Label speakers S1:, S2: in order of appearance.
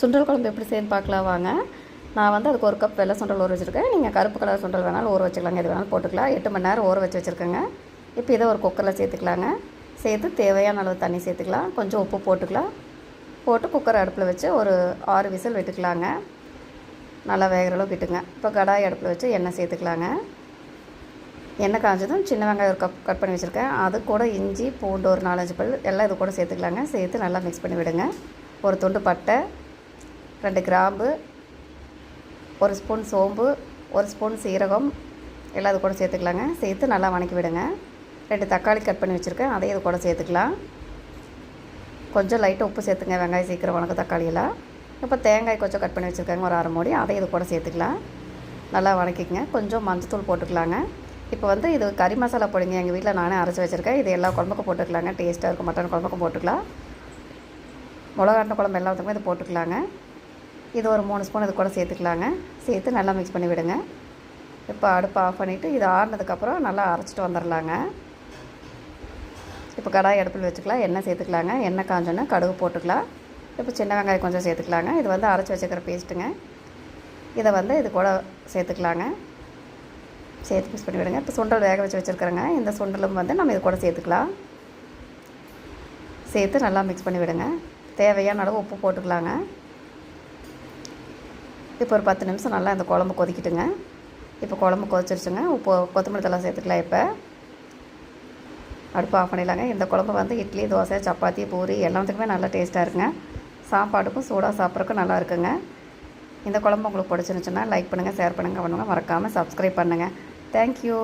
S1: சுண்டல் குழம்பு எப்படி செய்யணும் பார்க்கலாம் வாங்க. நான் வந்து அதுக்கு ஒரு கப் வெள்ளை சுண்டல் ஊற வச்சுருக்கேன். நீங்கள் கருப்பு கலர் சுண்டல் வேணாலும் ஊற வச்சுக்கலாங்க. எது வேணாலும் போட்டுக்கலாம். எட்டு மணி நேரம் ஊற வச்சு வச்சுருக்கேங்க. இப்போ இதை ஒரு குக்கரில் சேர்த்துக்கலாங்க. சேர்த்து தேவையான அளவு தண்ணி சேர்த்துக்கலாம். கொஞ்சம் உப்பு போட்டுக்கலாம். போட்டு குக்கர் அடுப்பில் வச்சு ஒரு ஆறு விசில் விட்டுக்கலாங்க. நல்லா வேகிற அளவுக்கு விட்டுங்க. இப்போ கடாய் அடுப்பில் வச்சு எண்ணெய் சேர்த்துக்கலாங்க. எண்ணெய் காய்ஞ்சதும் சின்ன வெங்காயம் ஒரு கப் கட் பண்ணி வச்சுருக்கேன். அது கூட இஞ்சி பூண்டு ஒரு நாலஞ்சு பல் எல்லாம் இது கூட சேர்த்துக்கலாங்க. சேர்த்து நல்லா மிக்ஸ் பண்ணி விடுங்க. ஒரு துண்டு பட்டை ரெண்டு கிராம்பு ஒரு ஸ்பூன் சோம்பு ஒரு ஸ்பூன் சீரகம் எல்லாம் இது கூட சேர்த்துக்கலாங்க. சேர்த்து நல்லா வணக்கி விடுங்க. ரெண்டு தக்காளி கட் பண்ணி வச்சுருக்கேன். அதையும் இது கூட சேர்த்துக்கலாம். கொஞ்சம் லைட்டாக உப்பு சேர்த்துங்க. வெங்காயம் சீக்கிரம் வணக்க தக்காளியெல்லாம் இப்போ தேங்காய் கொஞ்சம் கட் பண்ணி வச்சுருக்காங்க. ஒரு அரை மூடி. அதையும் இது கூட சேர்த்துக்கலாம். நல்லா வணக்கிக்கங்க. கொஞ்சம் மஞ்சத்தூள் போட்டுக்கலாங்க. இப்போ வந்து இது கறி மசாலா பொடிங்க. எங்கள் வீட்டில் நானே அரைச்சி வச்சுருக்கேன். இது எல்லா குழம்புக்கும் போட்டுக்கலாங்க. டேஸ்ட்டாக இருக்கும். மட்டன் குழம்புக்கும் போட்டுக்கலாம். மிளகாட்டின குழம்பு எல்லாத்துக்குமே இது போட்டுக்கலாங்க. இது ஒரு மூணு ஸ்பூன் இது கூட சேர்த்துக்கலாங்க. சேர்த்து நல்லா மிக்ஸ் பண்ணி விடுங்க. இப்போ அடுப்பு ஆஃப் பண்ணிவிட்டு இது ஆறுனதுக்கப்புறம் நல்லா அரைச்சிட்டு வந்துடலாங்க இப்போ கடாய் அடுப்பில் வச்சுக்கலாம். எண்ணெய் சேர்த்துக்கலாங்க. எண்ணெய் காஞ்சோன்னா கடுகு போட்டுக்கலாம். இப்போ சின்ன வெங்காயம் கொஞ்சம் சேர்த்துக்கலாங்க. இது வந்து அரைச்சி வச்சுக்கிற பேஸ்ட்டுங்க இதை வந்து இது கூட சேர்த்துக்கலாங்க. சேர்த்து மிக்ஸ் பண்ணி விடுங்க. இப்போ சுண்டல் வேக வச்சு வச்சுருக்குறேங்க. இந்த சுண்டலும் வந்து நம்ம இது கூட சேர்த்துக்கலாம். சேர்த்து நல்லா மிக்ஸ் பண்ணி விடுங்க. தேவையான அளவு உப்பு போட்டுக்கலாங்க. இப்போ ஒரு பத்து நிமிஷம் நல்லா இந்த குழம்பு கொதிக்கிட்டுங்க. இப்போ குழம்பு கொதிச்சிருச்சுங்க. இப்போ கொத்தமல்லி தலை சேர்த்துக்கலாம் இப்போ. அடுப்பு ஆஃப் பண்ணிடலாங்க. இந்த குழம்பு வந்து இட்லி தோசை சப்பாத்தி பூரி எல்லாத்துக்குமே நல்லா டேஸ்ட்டாக இருக்குங்க. சாப்பாடுக்கும் சூடாக சாப்பிட்றதுக்கும் நல்லா இருக்குங்க. இந்த குழம்பு உங்களுக்கு பிடிச்சிருந்துச்சுன்னா லைக் பண்ணுங்கள் ஷேர் பண்ணுங்கள் பண்ணுங்கள் மறக்காமல் சப்ஸ்கிரைப் பண்ணுங்கள் தேங்க்யூ